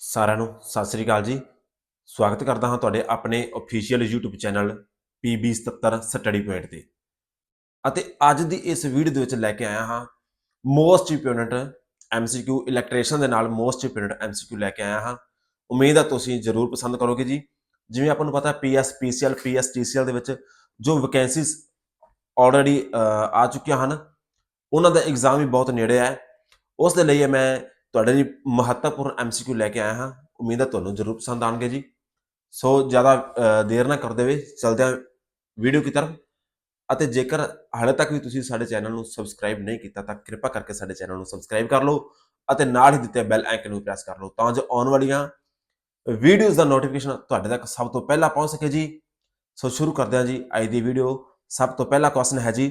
ਸਾਰਿਆਂ ਨੂੰ ਸਤਿ ਸ੍ਰੀ ਅਕਾਲ ਜੀ। ਸਵਾਗਤ ਕਰਦਾ ਹਾਂ ਤੁਹਾਡੇ ਆਪਣੇ official YouTube channel PB77 study point ਤੇ। ਅਤੇ ਅੱਜ ਦੀ ਇਸ ਵੀਡੀਓ ਦੇ ਵਿੱਚ ਲੈ ਕੇ ਆਇਆ ਹਾਂ ਮੋਸਟ ਇੰਪੋਰਟੈਂਟ MCQ ਇਲੈਕਟ੍ਰੀਸ਼ਨ ਦੇ ਨਾਲ ਮੋਸਟ ਇੰਪੋਰਟੈਂਟ MCQ ਲੈ ਕੇ ਆਇਆ ਹਾਂ। ਉਮੀਦ ਹੈ ਤੁਸੀਂ ਜ਼ਰੂਰ ਪਸੰਦ ਕਰੋਗੇ ਜੀ। ਜਿਵੇਂ ਆਪਾਂ ਨੂੰ ਪਤਾ PS PCL PS TCL ਦੇ ਵਿੱਚ ਜੋ ਵੈਕੈਂਸੀਜ਼ ਆਲਰੇਡੀ ਆ ਚੁੱਕੀਆਂ ਹਨ, ਉਹਨਾਂ ਦਾ ਐਗਜ਼ਾਮ ਵੀ ਬਹੁਤ ਨੇੜੇ ਹੈ ਉਸ ਦੇ ਲਈ ਮੈਂ ਤੁਹਾਡੇ ਲਈ ਮਹੱਤਵਪੂਰਨ ਐਮਸੀਕਿਊ ਲੈ ਕੇ ਆਇਆ ਹਾਂ। ਉਮੀਦ ਹੈ ਤੁਹਾਨੂੰ ਜ਼ਰੂਰ ਪਸੰਦ ਆਣਗੇ ਜੀ। ਸੋ ਜ਼ਿਆਦਾ ਦੇਰ ਨਾ ਕਰਦੇ ਹੋਏ ਚਲਦੇ ਹਾਂ ਵੀਡੀਓ ਕੀ ਤਰਫ। ਅਤੇ ਜੇਕਰ ਹਾਲੇ ਤੱਕ ਵੀ ਤੁਸੀਂ ਸਾਡੇ ਚੈਨਲ ਨੂੰ ਸਬਸਕ੍ਰਾਈਬ ਨਹੀਂ ਕੀਤਾ, ਤਾਂ ਕਿਰਪਾ ਕਰਕੇ ਸਾਡੇ ਚੈਨਲ ਨੂੰ ਸਬਸਕ੍ਰਾਈਬ ਕਰ ਲਓ ਅਤੇ ਨਾਲ ਹੀ ਦਿੱਤੇ ਬੈਲ ਆਈਕਨ ਨੂੰ ਪ੍ਰੈਸ ਕਰ ਲਓ ਤਾਂ ਜੋ ਆਉਣ ਵਾਲੀਆਂ ਵੀਡੀਓਜ਼ ਦਾ ਨੋਟੀਫਿਕੇਸ਼ਨ ਤੁਹਾਡੇ ਤੱਕ ਸਭ ਤੋਂ ਪਹਿਲਾਂ ਪਹੁੰਚ ਸਕੇ ਜੀ। ਸੋ ਸ਼ੁਰੂ ਕਰਦੇ ਹਾਂ ਜੀ ਅੱਜ ਦੀ ਵੀਡੀਓ। ਸਭ ਤੋਂ ਪਹਿਲਾ ਕੁਐਸਚਨ ਹੈ ਜੀ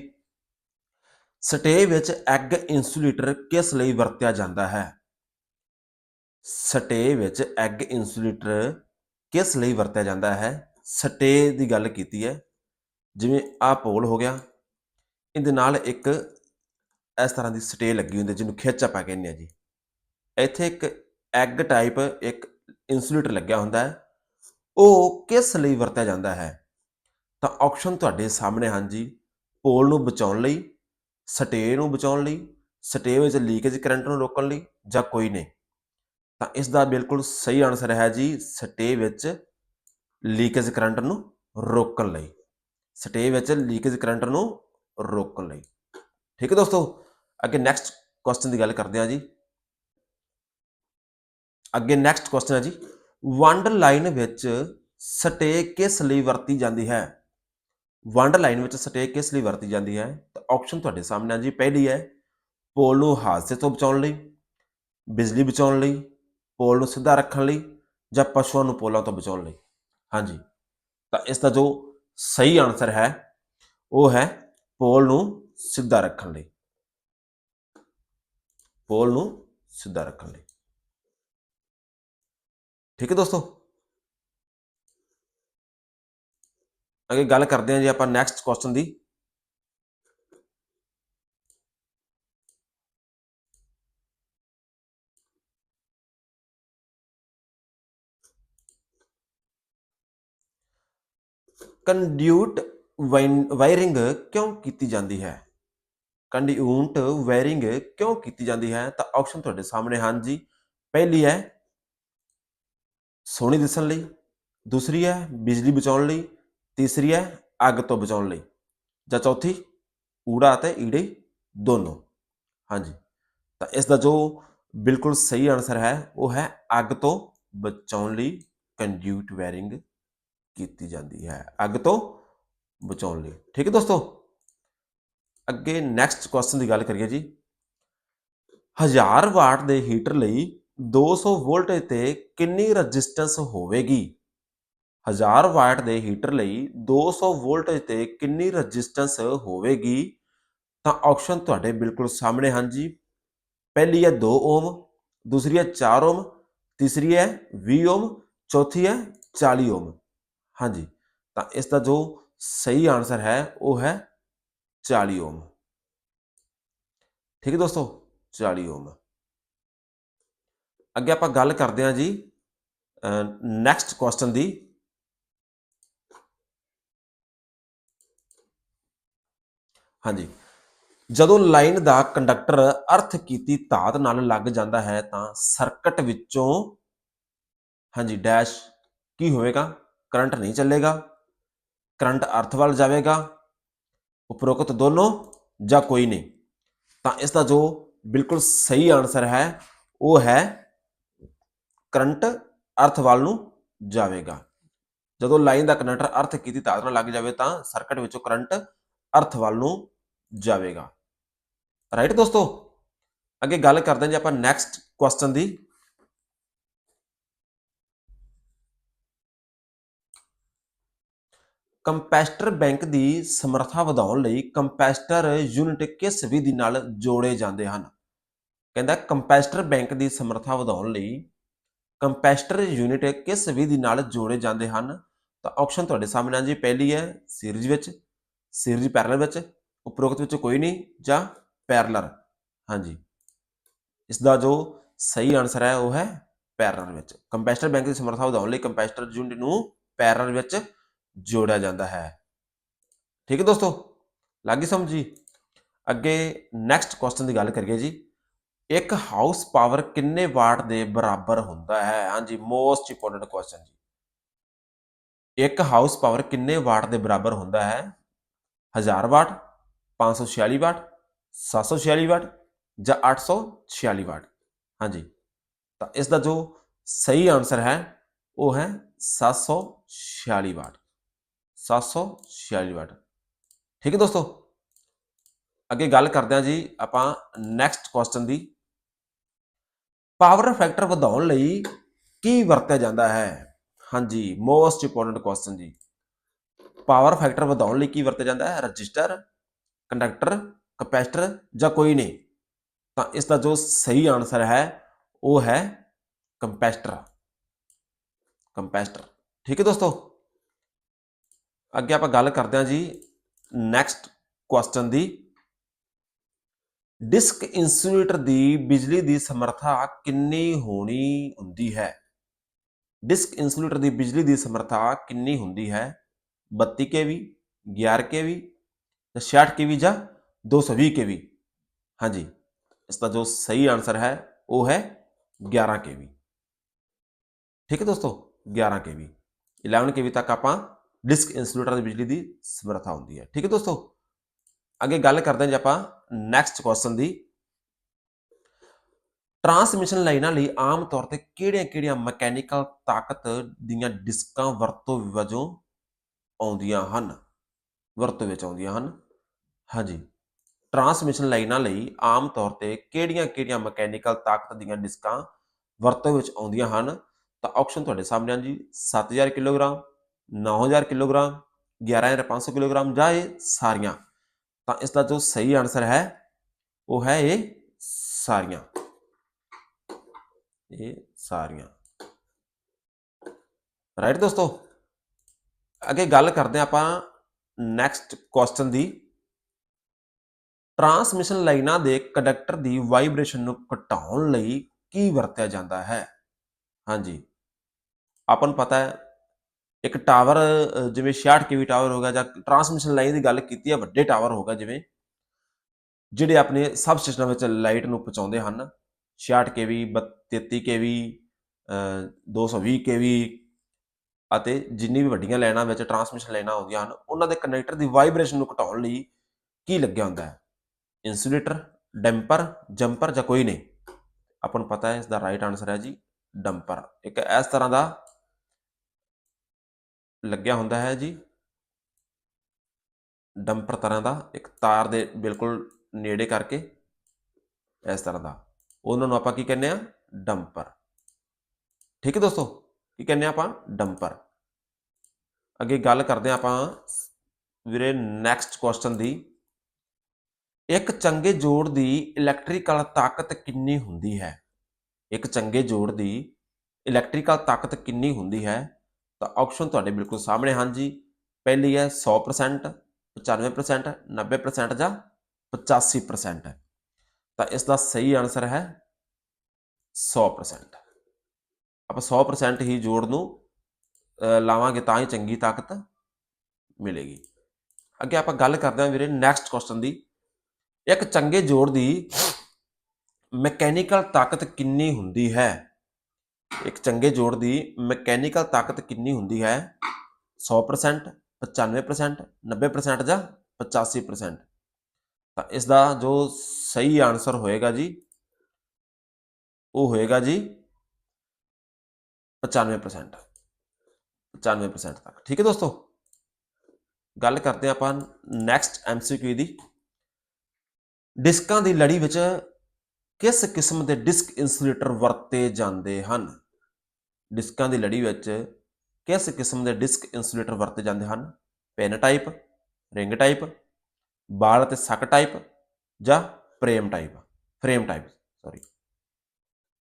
ਸਟੇ ਵਿੱਚ ਐਗ ਇਨਸੂਲੇਟਰ ਕਿਸ ਲਈ ਵਰਤਿਆ ਜਾਂਦਾ ਹੈ? ਸਟੇ ਵਿੱਚ ਐਗ ਇਨਸੂਲੇਟਰ ਕਿਸ ਲਈ ਵਰਤਿਆ ਜਾਂਦਾ ਹੈ? ਸਟੇ ਦੀ ਗੱਲ ਕੀਤੀ ਹੈ। ਜਿਵੇਂ ਆਹ ਪੋਲ ਹੋ ਗਿਆ। ਇਹਦੇ ਨਾਲ ਇੱਕ ਇਸ ਤਰ੍ਹਾਂ ਦੀ ਸਟੇ ਲੱਗੀ ਹੁੰਦੀ ਹੈ, ਜਿਹਨੂੰ ਖਿੱਚ ਆਪਾਂ ਕਹਿੰਦੇ ਆ ਜੀ। ਇੱਥੇ ਇੱਕ ਐਗ ਟਾਈਪ ਇੱਕ ਇਨਸੂਲੇਟਰ ਲੱਗਿਆ ਹੁੰਦਾ ਹੈ। ਉਹ ਕਿਸ ਲਈ ਵਰਤਿਆ ਜਾਂਦਾ ਹੈ? ਤਾਂ ਆਪਸ਼ਨ ਤੁਹਾਡੇ ਸਾਹਮਣੇ ਹਨ ਜੀ। ਪੋਲ ਨੂੰ ਬਚਾਉਣ ਲਈ ਸਟੇ ਨੂੰ ਬਚਾਉਣ ਲਈ ਸਟੇ ਵਿੱਚ ਲੀਕੇਜ ਕਰੰਟ ਨੂੰ ਰੋਕਣ ਲਈ ਜਾਂ ਕੋਈ ਨਹੀਂ। ਤਾਂ ਇਸ ਦਾ ਬਿਲਕੁਲ ਸਹੀ ਆਨਸਰ ਹੈ ਜੀ ਸਟੇ ਵਿੱਚ ਲੀਕੇਜ ਕਰੰਟ ਨੂੰ ਰੋਕਣ ਲਈ। ਸਟੇ ਵਿੱਚ ਲੀਕੇਜ ਕਰੰਟ ਨੂੰ ਰੋਕਣ ਲਈ। ਠੀਕ ਹੈ ਦੋਸਤੋ, ਅੱਗੇ ਨੈਕਸਟ ਕੁਐਸਚਨ ਦੀ ਗੱਲ ਕਰਦੇ ਹਾਂ ਜੀ। ਅੱਗੇ ਨੈਕਸਟ ਕੁਐਸਚਨ ਹੈ ਜੀ, ਵੰਡ ਲਾਈਨ ਵਿੱਚ ਸਟੇ ਕਿਸ ਲਈ ਵਰਤੀ ਜਾਂਦੀ ਹੈ? ਵੰਡ ਲਾਈਨ ਵਿੱਚ ਸਟੇ ਕਿਸ ਲਈ ਵਰਤੀ ਜਾਂਦੀ ਹੈ? ਤਾਂ ਆਪਸ਼ਨ ਤੁਹਾਡੇ ਸਾਹਮਣੇ ਆ ਜੀ। ਪਹਿਲੀ ਹੈ, ਪੋਲ ਨੂੰ ਹਾਦਸੇ ਤੋਂ ਬਚਾਉਣ ਲਈ, ਬਿਜਲੀ ਬਚਾਉਣ ਲਈ ਪੋਲ ਨੂੰ ਸਿੱਧਾ ਰੱਖਣ ਲਈ ਜਾਂ ਪਸ਼ੂਆਂ ਨੂੰ ਪੋਲਾਂ ਤੋਂ ਬਚਾਉਣ ਲਈ? ਹਾਂਜੀ। ਤਾਂ ਇਸ ਦਾ ਜੋ ਸਹੀ ਆਨਸਰ ਹੈ, ਉਹ ਹੈ ਪੋਲ ਨੂੰ ਸਿੱਧਾ ਰੱਖਣ ਲਈ। ਪੋਲ ਨੂੰ ਸਿੱਧਾ ਰੱਖਣ ਲਈ। ਠੀਕ ਹੈ ਦੋਸਤੋ? ਅੱਗੇ ਗੱਲ ਕਰਦੇ ਹਾਂ ਜੀ ਆਪਾਂ ਨੈਕਸਟ ਕੁਐਸਚਨ ਦੀ। ਕੰਡਿਊਟ ਵਾਇਰਿੰਗ ਕਿਉਂ ਕੀਤੀ ਜਾਂਦੀ ਹੈ? ਕੰਡਿਊਟ ਵਾਇਰਿੰਗ ਕਿਉਂ ਕੀਤੀ ਜਾਂਦੀ ਹੈ? ਤਾਂ ਆਪਸ਼ਨ ਤੁਹਾਡੇ ਸਾਹਮਣੇ ਹਨ ਜੀ। ਪਹਿਲੀ ਹੈ ਸੋਹਣੀ ਦਿਸਣ ਲਈ। ਦੂਸਰੀ ਹੈ ਬਿਜਲੀ ਬਚਾਉਣ ਲਈ। ਤੀਸਰੀ ਹੈ ਅੱਗ ਤੋਂ ਬਚਾਉਣ ਲਈ। ਜਾਂ ਚੌਥੀ, ਊੜਾ ਅਤੇ ਈੜੇ ਦੋਨੋਂ। ਹਾਂਜੀ। ਤਾਂ ਇਸ ਦਾ ਜੋ ਬਿਲਕੁਲ ਸਹੀ ਆਨਸਰ ਹੈ, ਉਹ ਹੈ ਅੱਗ ਤੋਂ ਬਚਾਉਣ ਲਈ ਕੰਡਿਊਟ ਵਾਇਰਿੰਗ ਕੀਤੀ ਜਾਂਦੀ ਹੈ। ਅੱਗ ਤੋਂ ਬਚਾਉਣ ਲਈ। ਠੀਕ ਹੈ ਦੋਸਤੋ? ਅੱਗੇ ਨੈਕਸਟ ਕੁਐਸਚਨ ਦੀ ਗੱਲ ਕਰੀਏ ਜੀ। 1000 ਵਾਟ ਦੇ ਹੀਟਰ ਲਈ 200 ਵੋਲਟ ਤੇ ਕਿੰਨੀ ਰੈਜ਼ਿਸਟੈਂਸ ਹੋਵੇਗੀ? 1000 ਵਾਟ ਦੇ ਹੀਟਰ ਲਈ 200 ਵੋਲਟ ਤੇ ਕਿੰਨੀ ਰੈਜ਼ਿਸਟੈਂਸ ਹੋਵੇਗੀ? ਤਾਂ ਆਪਸ਼ਨ ਤੁਹਾਡੇ ਬਿਲਕੁਲ ਸਾਹਮਣੇ ਹਨ ਜੀ। ਪਹਿਲੀ ਹੈ 2 ਓਮ ਦੂਸਰੀ ਹੈ 4 ਓਮ ਤੀਸਰੀ ਹੈ 20 ਓਮ ਚੌਥੀ ਹੈ 40 ਓਮ ਹਾਂਜੀ। ਤਾਂ ਇਸ ਦਾ ਜੋ ਸਹੀ ਆਨਸਰ ਹੈ, ਉਹ ਹੈ 40 ਓਮ ਠੀਕ ਹੈ ਦੋਸਤੋ? 40 ਓਮ ਅੱਗੇ ਆਪਾਂ ਗੱਲ ਕਰਦੇ ਹਾਂ ਜੀ ਨੈਕਸਟ ਕੁਐਸਚਨ ਦੀ। ਹਾਂਜੀ। ਜਦੋਂ ਲਾਈਨ ਦਾ ਕੰਡਕਟਰ ਅਰਥ ਕੀਤੀ ਧਾਤ ਨਾਲ ਲੱਗ ਜਾਂਦਾ ਹੈ, ਤਾਂ ਸਰਕਟ ਵਿੱਚੋਂ, ਹਾਂਜੀ ਡੈਸ਼ ਕੀ ਹੋਵੇਗਾ? ਕਰੰਟ ਨਹੀਂ ਚੱਲੇਗਾ, ਕਰੰਟ ਅਰਥ ਵੱਲ ਜਾਵੇਗਾ, ਉਪਰੋਕਤ ਦੋਨੋਂ ਜਾਂ ਕੋਈ ਨਹੀਂ। ਤਾਂ ਇਸ ਦਾ ਜੋ ਬਿਲਕੁਲ ਸਹੀ ਆਨਸਰ ਹੈ, ਉਹ ਹੈ ਕਰੰਟ ਅਰਥ ਵੱਲ ਨੂੰ ਜਾਵੇਗਾ। ਜਦੋਂ ਲਾਈਨ ਦਾ ਕੰਡਕਟਰ ਅਰਥ ਕੀਤੀ ਧਾਤ ਨਾਲ ਲੱਗ ਜਾਵੇ ਤਾਂ ਸਰਕਟ ਵਿੱਚੋਂ ਕਰੰਟ ਅਰਥ ਵੱਲ ਨੂੰ ਜਾਵੇਗਾ। ਰਾਈਟ ਦੋਸਤੋ? ਅੱਗੇ ਗੱਲ ਕਰਦੇ ਹਾਂ ਜੀ ਆਪਾਂ ਨੈਕਸਟ ਕੁਐਸਚਨ ਦੀ। ਕੰਪੈਸਟਰ ਬੈਂਕ ਦੀ ਸਮਰੱਥਾ ਵਧਾਉਣ ਲਈ ਕੰਪੈਸਟਰ ਯੂਨਿਟ ਕਿਸ ਵਿਧੀ ਨਾਲ ਜੋੜੇ ਜਾਂਦੇ ਹਨ? ਕਹਿੰਦਾ ਕੰਪੈਸਟਰ ਬੈਂਕ ਦੀ ਸਮਰੱਥਾ ਵਧਾਉਣ ਲਈ ਕੰਪੈਸਟਰ ਯੂਨਿਟ ਕਿਸ ਵਿਧੀ ਨਾਲ ਜੋੜੇ ਜਾਂਦੇ ਹਨ? ਤਾਂ ਆਪਸ਼ਨ ਤੁਹਾਡੇ ਸਾਹਮਣੇ ਆ ਜੀ, ਪਹਿਲੀ ਹੈ ਸੀਰੀਜ਼ ਵਿੱਚ, ਸੀਰੀਜ਼ ਪੈਰਲਲ ਵਿੱਚ, ਉਪਰੋਕਤ ਵਿੱਚ ਕੋਈ ਨਹੀਂ, ਜਾਂ ਪੈਰਲਲ ਹਾਂਜੀ। ਇਸ ਦਾ ਜੋ ਸਹੀ ਆਨਸਰ ਹੈ, ਉਹ ਹੈ ਪੈਰਲਲ ਵਿੱਚ। ਕੰਪੈਸਟਰ ਬੈਂਕ ਦੀ ਸਮਰੱਥਾ ਵਧਾਉਣ ਲਈ ਕੰਪੈਸਟਰ ਯੂਨਿਟ ਨੂੰ ਪੈਰਲਲ ਵਿੱਚ ਜੋੜਿਆ ਜਾਂਦਾ ਹੈ। ਠੀਕ ਹੈ ਦੋਸਤੋ? ਲੱਗੀ ਸਮਝ ਜੀ? ਅੱਗੇ ਨੈਕਸਟ ਕੁਐਸਚਨ ਦੀ ਗੱਲ ਕਰੀਏ ਜੀ। ਇੱਕ ਹਾਊਸ ਪਾਵਰ ਕਿੰਨੇ ਵਾਟ ਦੇ ਬਰਾਬਰ ਹੁੰਦਾ ਹੈ? ਹਾਂਜੀ ਮੋਸਟ ਇੰਪੋਰਟੈਂਟ ਕੁਐਸਚਨ ਜੀ। ਇੱਕ ਹਾਊਸ ਪਾਵਰ ਕਿੰਨੇ ਵਾਟ ਦੇ ਬਰਾਬਰ ਹੁੰਦਾ ਹੈ? 1000 ਵਾਟ 546 ਵਾਟ 746 ਵਾਟ ਜਾਂ 846 ਵਾਟ ਹਾਂਜੀ ਤਾਂ ਇਸ ਦਾ ਜੋ ਸਹੀ ਆਨਸਰ ਹੈ, ਉਹ ਹੈ 746 ਵਾਟ 746 ਵਾਟ। ਠੀਕ ਹੈ ਦੋਸਤੋ? ਅੱਗੇ ਗੱਲ ਕਰਦੇ ਹਾਂ ਜੀ ਆਪਾਂ ਨੈਕਸਟ ਕੁਐਸਚਨ ਦੀ। ਪਾਵਰ ਫੈਕਟਰ ਵਧਾਉਣ ਲਈ ਕੀ ਵਰਤਿਆ ਜਾਂਦਾ ਹੈ? ਹਾਂਜੀ ਮੋਸਟ ਇੰਪੋਰਟੈਂਟ ਕੁਐਸਚਨ ਜੀ। ਪਾਵਰ ਫੈਕਟਰ ਵਧਾਉਣ ਲਈ ਕੀ ਵਰਤਿਆ ਜਾਂਦਾ ਹੈ? ਰਜਿਸਟਰ ਕੰਡਕਟਰ ਕਪੈਸਿਟਰ ਜਾਂ ਕੋਈ ਨਹੀਂ? ਤਾਂ ਇਸ ਦਾ ਜੋ ਸਹੀ ਆਨਸਰ ਹੈ, ਉਹ ਹੈ ਕੰਪੈਸਟਰ। ਕੰਪੈਸਟਰ। ਠੀਕ ਹੈ ਦੋਸਤੋ? ਅੱਗੇ ਆਪਾਂ ਗੱਲ ਕਰਦੇ ਹਾਂ ਜੀ ਨੈਕਸਟ ਕੁਐਸਚਨ ਦੀ। ਡਿਸਕ ਇਨਸੂਲੇਟਰ ਦੀ ਬਿਜਲੀ ਦੀ ਸਮਰੱਥਾ ਕਿੰਨੀ ਹੋਣੀ ਹੁੰਦੀ ਹੈ? ਡਿਸਕ ਇਨਸੂਲੇਟਰ ਦੀ ਬਿਜਲੀ ਦੀ ਸਮਰੱਥਾ ਕਿੰਨੀ ਹੁੰਦੀ ਹੈ? 32 kV 11 kV, ਜਾਂ 66 kV ਜਾਂ 220 kV? ਹਾਂਜੀ, ਇਸ ਦਾ ਜੋ ਸਹੀ ਆਨਸਰ ਹੈ, ਉਹ ਹੈ 11 kV ਠੀਕ ਹੈ ਦੋਸਤੋ 11 kV 11 kV ਤੱਕ ਆਪਾਂ ਡਿਸਕ ਇਨਸੂਲੇਟਰ ਦੀ ਬਿਜਲੀ ਦੀ ਸਮਰੱਥਾ ਹੁੰਦੀ ਹੈ। ਠੀਕ ਹੈ ਦੋਸਤੋ? ਅੱਗੇ ਗੱਲ ਕਰਦੇ ਹਾਂ ਜੀ ਆਪਾਂ ਨੈਕਸਟ ਕੁਐਸਚਨ ਦੀ। ਟਰਾਂਸਮਿਸ਼ਨ ਲਾਈਨਾਂ ਲਈ ਆਮ ਤੌਰ ਤੇ ਕਿਹੜੀਆਂ-ਕਿਹੜੀਆਂ ਮਕੈਨੀਕਲ ਤਾਕਤ ਦੀਆਂ ਡਿਸਕਾਂ ਵਰਤੋਂ ਵਜੋਂ ਆਉਂਦੀਆਂ ਹਨ? ਵਰਤੋਂ ਵਿੱਚ ਆਉਂਦੀਆਂ ਹਨ। ਹਾਂਜੀ। ਟਰਾਂਸਮਿਸ਼ਨ ਲਾਈਨਾਂ ਲਈ ਆਮ ਤੌਰ ਤੇ ਕਿਹੜੀਆਂ-ਕਿਹੜੀਆਂ ਮਕੈਨੀਕਲ ਤਾਕਤ ਦੀਆਂ ਡਿਸਕਾਂ ਵਰਤੋਂ ਵਿੱਚ ਆਉਂਦੀਆਂ ਹਨ? ਤਾਂ ਆਪਸ਼ਨ ਤੁਹਾਡੇ ਸਾਹਮਣੇ ਹਨ ਜੀ 7000 ਕਿਲੋਗ੍ਰਾਮ 9000 ਕਿਲੋਗ੍ਰਾਮ 11500 ਕਿਲੋਗ੍ਰਾਮ ਜਾਂ ਇਹ ਸਾਰੀਆਂ। ਤਾਂ ਇਸ ਦਾ ਜੋ ਸਹੀ ਆਨਸਰ ਹੈ, ਉਹ ਹੈ ਇਹ ਸਾਰੀਆਂ। ਇਹ ਸਾਰੀਆਂ। ਰਾਈਟ ਦੋਸਤੋ? ਅੱਗੇ ਗੱਲ ਕਰਦੇ ਹਾਂ ਆਪਾਂ ਨੈਕਸਟ ਕੁਐਸਚਨ ਦੀ। ਟਰਾਂਸਮਿਸ਼ਨ ਲਾਈਨਾਂ ਦੇ ਕੰਡਕਟਰ ਦੀ ਵਾਈਬ੍ਰੇਸ਼ਨ ਨੂੰ ਘਟਾਉਣ ਲਈ ਕੀ ਵਰਤਿਆ ਜਾਂਦਾ ਹੈ? ਹਾਂਜੀ। ਆਪਾਂ ਨੂੰ ਪਤਾ ਹੈ ਇੱਕ ਟਾਵਰ ਅ, ਜਿਵੇਂ 66 ਕੇਵੀ ਟਾਵਰ ਹੋਗਾ ਜਾਂ ਟਰਾਂਸਮਿਸ਼ਨ ਲਾਈਨ ਦੀ ਗੱਲ ਕੀਤੀ ਹੈ ਵੱਡੇ ਟਾਵਰ ਹੋਗਾ ਜਿਵੇਂ ਜਿਹੜੇ ਆਪਣੇ ਸਬ ਸਟੇਸ਼ਨਾਂ ਵਿੱਚ ਲਾਈਟ ਨੂੰ ਪਹੁੰਚਾਉਂਦੇ ਹਨ। 66 ਕੇਵੀ 33 ਕੇਵੀ 220 ਕੇਵੀ ਅਤੇ ਜਿੰਨੀ ਵੀ ਵੱਡੀਆਂ ਲਾਈਨਾਂ ਵਿੱਚ ਟਰਾਂਸਮਿਸ਼ਨ ਲਾਈਨਾਂ ਆਉਂਦੀਆਂ ਹਨ ਉਹਨਾਂ ਦੇ ਕਨੈਕਟਰ ਦੀ ਵਾਈਬ੍ਰੇਸ਼ਨ ਨੂੰ ਘਟਾਉਣ ਲਈ ਕੀ ਲੱਗਿਆ ਹੁੰਦਾ ਹੈ? ਇਨਸੂਲੇਟਰ ਡੈਂਪਰ ਜੰਪਰ ਜਾਂ ਕੋਈ ਨਹੀਂ? ਆਪਾਂ ਨੂੰ ਪਤਾ ਹੈ ਇਸ ਦਾ ਰਾਈਟ ਆਨਸਰ ਹੈ ਜੀ ਡੰਪਰ ਇੱਕ ਇਸ ਤਰ੍ਹਾਂ ਦਾ ਲੱਗਿਆ ਹੁੰਦਾ ਹੈ ਜੀ। ਡੰਪਰ ਤਰ੍ਹਾਂ ਦਾ, ਇੱਕ ਤਾਰ ਦੇ ਬਿਲਕੁਲ ਨੇੜੇ ਕਰਕੇ ਇਸ ਤਰ੍ਹਾਂ ਦਾ। ਉਹਨਾਂ ਨੂੰ ਆਪਾਂ ਕੀ ਕਹਿੰਦੇ ਆ ਡੰਪਰ। ਠੀਕ ਹੈ ਦੋਸਤੋ? ਕੀ ਕਹਿੰਦੇ ਆ ਆਪਾਂ? ਡੰਪਰ। ਅੱਗੇ ਗੱਲ ਕਰਦੇ ਆ ਆਪਾਂ ਵੀਰੇ ਨੈਕਸਟ ਕੁਐਸਚਨ ਦੀ। ਇੱਕ ਚੰਗੇ ਜੋੜ ਦੀ ਇਲੈਕਟ੍ਰੀਕਲ ਤਾਕਤ ਕਿੰਨੀ ਹੁੰਦੀ ਹੈ? ਇੱਕ ਚੰਗੇ ਜੋੜ ਦੀ ਇਲੈਕਟ੍ਰੀਕਲ ਤਾਕਤ ਕਿੰਨੀ ਹੁੰਦੀ ਹੈ? ਤਾਂ ਆਪਸ਼ਨ ਤੁਹਾਡੇ ਬਿਲਕੁਲ ਸਾਹਮਣੇ ਹਨ ਜੀ ਪਹਿਲੀ ਹੈ 100% 95% 90% ਜਾਂ 85% ਹੈ ਤਾਂ ਇਸ ਦਾ ਸਹੀ ਆਨਸਰ ਹੈ 100% ਆਪਾਂ 100% ਹੀ ਜੋੜ ਨੂੰ ਲਾਵਾਂਗੇ ਤਾਂ ਹੀ ਚੰਗੀ ਤਾਕਤ ਮਿਲੇਗੀ। ਅੱਗੇ ਆਪਾਂ ਗੱਲ ਕਰਦੇ ਹਾਂ ਵੀਰੇ ਨੈਕਸਟ ਕੁਐਸਚਨ ਦੀ। ਇੱਕ ਚੰਗੇ ਜੋੜ ਦੀ ਮਕੈਨੀਕਲ ਤਾਕਤ ਕਿੰਨੀ ਹੁੰਦੀ ਹੈ? ਇੱਕ ਚੰਗੇ ਜੋੜ ਦੀ ਮਕੈਨੀਕਲ ਤਾਕਤ ਕਿੰਨੀ ਹੁੰਦੀ ਹੈ? 100% 95% 90% ਜਾਂ 85% ਤਾਂ ਇਸ ਦਾ ਜੋ ਸਹੀ ਆਨਸਰ ਹੋਏਗਾ ਜੀ, ਉਹ ਹੋਏਗਾ ਜੀ 95% 95% ਤੱਕ। ਠੀਕ ਹੈ ਦੋਸਤੋ? ਗੱਲ ਕਰਦੇ ਹਾਂ ਆਪਾਂ ਨੈਕਸਟ ਐਮਸੀਕਿਊ ਦੀ। ਡਿਸਕਾਂ ਦੀ ਲੜੀ ਵਿੱਚ ਕਿਸ ਕਿਸਮ ਦੇ ਡਿਸਕ ਇਨਸੂਲੇਟਰ ਵਰਤੇ ਜਾਂਦੇ ਹਨ? ਡਿਸਕਾਂ ਦੀ ਲੜੀ ਵਿੱਚ ਕਿਸ ਕਿਸਮ ਦੇ ਡਿਸਕ ਇਨਸੂਲੇਟਰ ਵਰਤੇ ਜਾਂਦੇ ਹਨ? Pin type, ring type ball ਅਤੇ ਸਕ ਟਾਈਪ ਜਾਂ frame type? Frame type sorry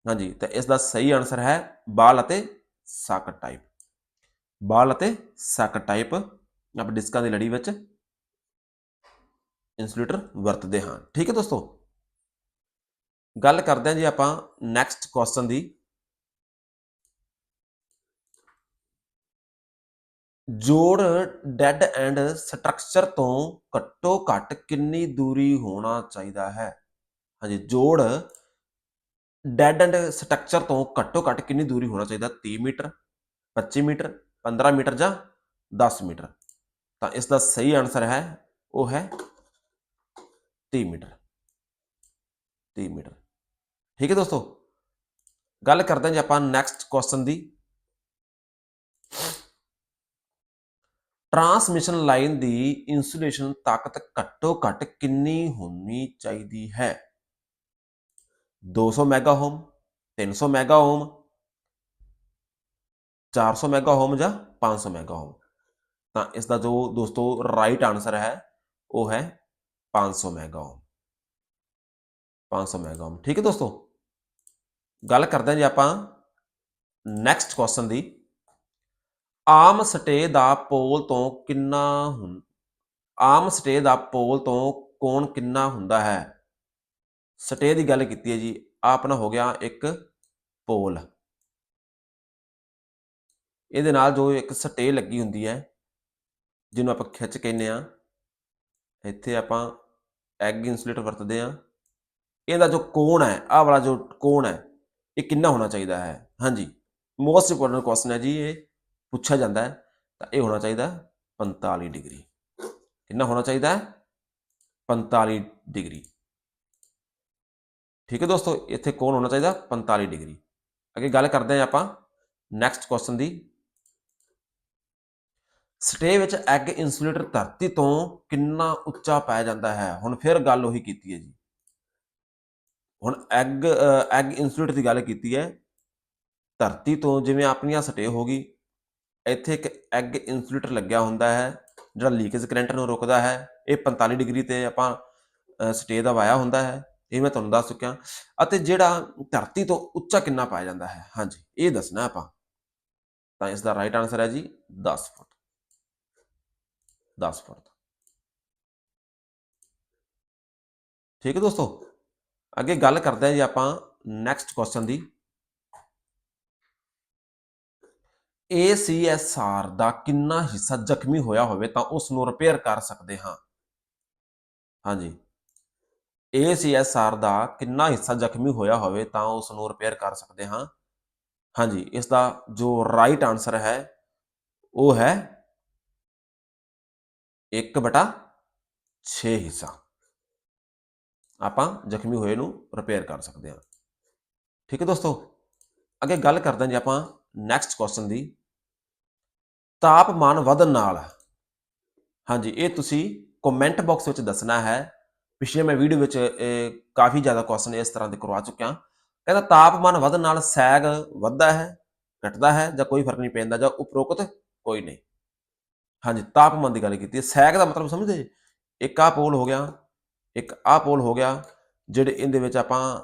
ਹਾਂਜੀ, ਤਾਂ ਇਸ ਦਾ ਸਹੀ ਆਨਸਰ ਹੈ ਬਾਲ ਅਤੇ ਸਕ ਟਾਈਪ। ਬਾਲ ਅਤੇ ਸਕ ਟਾਈਪ ਆਪਾਂ ਡਿਸਕਾਂ ਦੀ ਲੜੀ ਵਿੱਚ ਇਨਸੂਲੇਟਰ ਵਰਤਦੇ ਹਾਂ। ਠੀਕ ਹੈ ਦੋਸਤੋ? ਗੱਲ ਕਰਦੇ ਹਾਂ ਜੀ ਆਪਾਂ ਨੈਕਸਟ ਕੁਐਸਚਨ ਦੀ। ਜੋੜ ਡੈੱਡ ਐਂਡ ਸਟਰਕਚਰ ਤੋਂ ਘੱਟੋ ਘੱਟ ਕਿੰਨੀ ਦੂਰੀ ਹੋਣਾ ਚਾਹੀਦਾ ਹੈ? ਹਾਂਜੀ, ਜੋੜ ਡੈੱਡ ਐਂਡ ਸਟਰਕਚਰ ਤੋਂ ਘੱਟੋ ਘੱਟ ਕਿੰਨੀ ਦੂਰੀ ਹੋਣਾ ਚਾਹੀਦਾ? 30 ਮੀਟਰ 25 ਮੀਟਰ 15 ਮੀਟਰ ਜਾਂ 10 ਮੀਟਰ? ਤਾਂ ਇਸ ਦਾ ਸਹੀ ਆਨਸਰ ਹੈ, ਉਹ ਹੈ 30 ਮੀਟਰ। 30 ਮੀਟਰ। ਠੀਕ ਹੈ ਦੋਸਤੋ? ਗੱਲ ਕਰਦੇ ਹਾਂ ਜੀ ਆਪਾਂ ਨੈਕਸਟ ਕੁਐਸਚਨ ਦੀ। ਟਰਾਂਸਮਿਸ਼ਨ ਲਾਈਨ ਦੀ ਇਨਸੂਲੇਸ਼ਨ ਤਾਕਤ ਘੱਟੋ ਘੱਟ ਕਿੰਨੀ ਹੋਣੀ ਚਾਹੀਦੀ ਹੈ? 200 mega ohm 300 mega ohm 400 mega ohm ਜਾਂ 500 ਮੈਗਾ ਓਮ ਤਾਂ ਇਸ ਦਾ ਜੋ ਦੋਸਤੋ ਰਾਈਟ ਆਨਸਰ ਹੈ, ਉਹ ਹੈ 500 ਮੈਗਾ ਓਮ 500 ਮੈਗਾ ਓਮ ਠੀਕ ਹੈ ਦੋਸਤੋ? ਗੱਲ ਕਰਦੇ ਹਾਂ ਜੀ ਆਪਾਂ ਨੈਕਸਟ ਕੁਐਸਚਨ ਦੀ। ਆਮ ਸਟੇ ਦਾ ਪੋਲ ਤੋਂ ਕਿੰਨਾ ਹੁੰ, ਆਮ ਸਟੇ ਦਾ ਪੋਲ ਤੋਂ ਕੋਣ ਕਿੰਨਾ ਹੁੰਦਾ ਹੈ? ਸਟੇ ਦੀ ਗੱਲ ਕੀਤੀ ਹੈ ਜੀ। ਆਹ ਆਪਣਾ ਹੋ ਗਿਆ ਇੱਕ ਪੋਲ। ਇਹਦੇ ਨਾਲ ਜੋ ਇੱਕ ਸਟੇ ਲੱਗੀ ਹੁੰਦੀ ਹੈ, ਜਿਹਨੂੰ ਆਪਾਂ ਖਿੱਚ ਕਹਿੰਦੇ ਆ ਇੱਥੇ ਆਪਾਂ ਐਗ ਇਨਸੂਲੇਟਰ ਵਰਤਦੇ ਆ ਇਹਦਾ ਜੋ ਕੋਣ ਹੈ, ਆਹ ਵਾਲਾ ਜੋ ਕੋਣ ਹੈ, ਇਹ ਕਿੰਨਾ ਹੋਣਾ ਚਾਹੀਦਾ ਹੈ? ਹਾਂਜੀ ਮੋਸਟ ਇੰਪੋਰਟੈਂਟ ਕੁਐਸਚਨ ਹੈ ਜੀ ਇਹ। ਪੁੱਛਿਆ ਜਾਂਦਾ ਹੈ, ਤਾਂ ਇਹ ਹੋਣਾ ਚਾਹੀਦਾ 45 ਡਿਗਰੀ। ਕਿੰਨਾ ਹੋਣਾ ਚਾਹੀਦਾ ਹੈ? 45 ਡਿਗਰੀ। ਠੀਕ ਹੈ ਦੋਸਤੋ, ਇੱਥੇ ਕੋਣ ਹੋਣਾ ਚਾਹੀਦਾ? 45 ਡਿਗਰੀ। ਅੱਗੇ ਗੱਲ ਕਰਦੇ ਹਾਂ ਆਪਾਂ ਨੈਕਸਟ ਕੁਐਸਚਨ ਦੀ। ਸਟੇ ਵਿੱਚ ਐਗ ਇਨਸੂਲੇਟਰ ਧਰਤੀ ਤੋਂ ਕਿੰਨਾ ਉੱਚਾ ਪਾਇਆ ਜਾਂਦਾ ਹੈ? ਹੁਣ ਫਿਰ ਗੱਲ ਉਹੀ ਕੀਤੀ ਹੈ ਜੀ। ਹੁਣ ਐਗ ਐਗ ਇਨਸੂਲੇਟਰ ਦੀ ਗੱਲ ਕੀਤੀ ਹੈ। ਧਰਤੀ ਤੋਂ ਜਿਵੇਂ ਆਪਣੀਆਂ ਸਟੇ ਹੋ ਗਈ ਇੱਥੇ ਇੱਕ ਐਗ ਇਨਸੂਲੇਟਰ ਲੱਗਿਆ ਹੁੰਦਾ ਹੈ, ਜਿਹੜਾ ਲੀਕੇਜ ਕਰੰਟ ਨੂੰ ਰੋਕਦਾ ਹੈ। ਇਹ 45 ਡਿਗਰੀ ਤੇ ਆਪਾਂ ਸਟੇ ਦਾ ਵਾਇਆ ਹੁੰਦਾ ਹੈ। ਇਹ ਮੈਂ ਤੁਹਾਨੂੰ ਦੱਸ ਚੁੱਕਿਆ। ਅਤੇ ਜਿਹੜਾ ਧਰਤੀ ਤੋਂ ਉੱਚਾ ਕਿੰਨਾ ਪਾਇਆ ਜਾਂਦਾ ਹੈ? ਹਾਂਜੀ, ਇਹ ਦੱਸਣਾ ਆਪਾਂ। ਤਾਂ ਇਸ ਦਾ ਰਾਈਟ ਆਨਸਰ ਹੈ ਜੀ 10 ਫੁੱਟ। 10 ਫੁੱਟ। ਠੀਕ ਹੈ ਦੋਸਤੋ? ਅੱਗੇ ਗੱਲ ਕਰਦੇ ਹਾਂ ਜੀ ਆਪਾਂ ਨੈਕਸਟ ਕੁਐਸਚਨ ਦੀ। ACSR ਦਾ ਕਿੰਨਾ ਹਿੱਸਾ ਜ਼ਖਮੀ ਹੋਇਆ ਹੋਵੇ ਤਾਂ ਉਸ ਨੂੰ ਰਿਪੇਅਰ ਕਰ ਸਕਦੇ ਹਾਂ। ਹਾਂਜੀ। ACSR ਦਾ ਕਿੰਨਾ ਹਿੱਸਾ ਜ਼ਖਮੀ ਹੋਇਆ ਹੋਵੇ ਤਾਂ ਉਸ ਨੂੰ ਰਿਪੇਅਰ ਕਰ ਸਕਦੇ ਹਾਂ। ਹਾਂਜੀ ਇਸ ਦਾ ਜੋ ਰਾਈਟ ਆਨਸਰ ਹੈ, ਉਹ ਹੈ 1 ਬਟਾ 6 ਹਿੱਸਾ। ਆਪਾਂ ਜ਼ਖਮੀ ਹੋਏ ਨੂੰ ਰਿਪੇਅਰ ਕਰ ਸਕਦੇ ਹਾਂ। ਠੀਕ ਹੈ ਦੋਸਤੋ? ਅੱਗੇ ਗੱਲ ਕਰਦੇ ਹਾਂ ਜੀ ਆਪਾਂ ਨੈਕਸਟ ਕੁਐਸਚਨ ਦੀ। ਤਾਪਮਾਨ ਵਧਣ ਨਾਲ। ਹਾਂਜੀ, ਇਹ ਤੁਸੀਂ ਕਮੈਂਟ ਬਾਕਸ ਵਿੱਚ ਦੱਸਣਾ ਹੈ। ਪਿਛਲੇ ਮੈਂ ਵੀਡੀਓ ਵਿੱਚ, ਇਹ ਕਾਫੀ ਜ਼ਿਆਦਾ ਕੁਐਸਚਨ ਇਸ ਤਰ੍ਹਾਂ ਦੇ ਕਰਵਾ ਚੁੱਕਿਆ। ਕਹਿੰਦਾ ਤਾਪਮਾਨ ਵਧਣ ਨਾਲ ਸੈਗ ਵੱਧਦਾ ਹੈ, ਘਟਦਾ ਹੈ ਜਾਂ ਕੋਈ ਫ਼ਰਕ ਨਹੀਂ ਪੈਂਦਾ ਜਾਂ ਉਪਰੋਕਤ ਕੋਈ ਨਹੀਂ। ਹਾਂਜੀ, ਤਾਪਮਾਨ ਦੀ ਗੱਲ ਕੀਤੀ। ਸੈਗ ਦਾ ਮਤਲਬ ਸਮਝਦੇ ਇੱਕ ਆਹ ਪੋਲ ਹੋ ਗਿਆ, ਇੱਕ ਆਹ ਪੋਲ ਹੋ ਗਿਆ, ਜਿਹੜੇ ਇਹਦੇ ਵਿੱਚ ਆਪਾਂ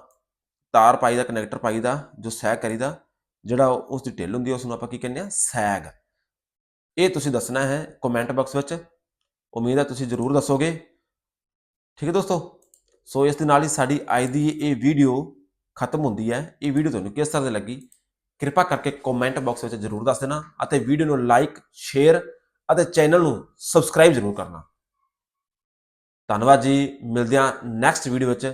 ਤਾਰ ਪਾਈ ਦਾ ਕਨੈਕਟਰ ਪਾਈ ਦਾ, ਜੋ ਸੈਗ ਕਰੀਦਾ ਜਿਹੜਾ ਉਸ ਦੀ ਢਿੱਲ ਹੁੰਦੀ ਹੈ ਉਸ ਨੂੰ ਆਪਾਂ ਕੀ ਕਹਿੰਦੇ ਆ? ਸੈਗ। ਇਹ ਤੁਸੀਂ ਦੱਸਣਾ ਹੈ ਕਮੈਂਟ ਬਾਕਸ ਵਿੱਚ। ਉਮੀਦ ਹੈ ਤੁਸੀਂ ਜ਼ਰੂਰ ਦੱਸੋਗੇ। ਠੀਕ ਹੈ ਦੋਸਤੋ? ਸੋ ਇਸ ਦੇ ਨਾਲ ਹੀ ਸਾਡੀ ਅੱਜ ਦੀ ਇਹ ਵੀਡੀਓ ਖਤਮ ਹੁੰਦੀ ਹੈ। ਇਹ ਵੀਡੀਓ ਤੁਹਾਨੂੰ ਕਿਸ ਤਰ੍ਹਾਂ ਦੀ ਲੱਗੀ? ਕਿਰਪਾ ਕਰਕੇ ਕਮੈਂਟ ਬਾਕਸ ਵਿੱਚ ਜ਼ਰੂਰ ਦੱਸ ਦੇਣਾ ਅਤੇ ਵੀਡੀਓ ਨੂੰ ਲਾਈਕ ਸ਼ੇਅਰ ਅਤੇ ਚੈਨਲ ਨੂੰ ਸਬਸਕ੍ਰਾਈਬ ਜ਼ਰੂਰ ਕਰਨਾ। ਧੰਨਵਾਦ ਜੀ। ਮਿਲਦੇ ਹਾਂ ਨੈਕਸਟ ਵੀਡੀਓ ਵਿੱਚ।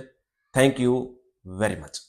Thank you very much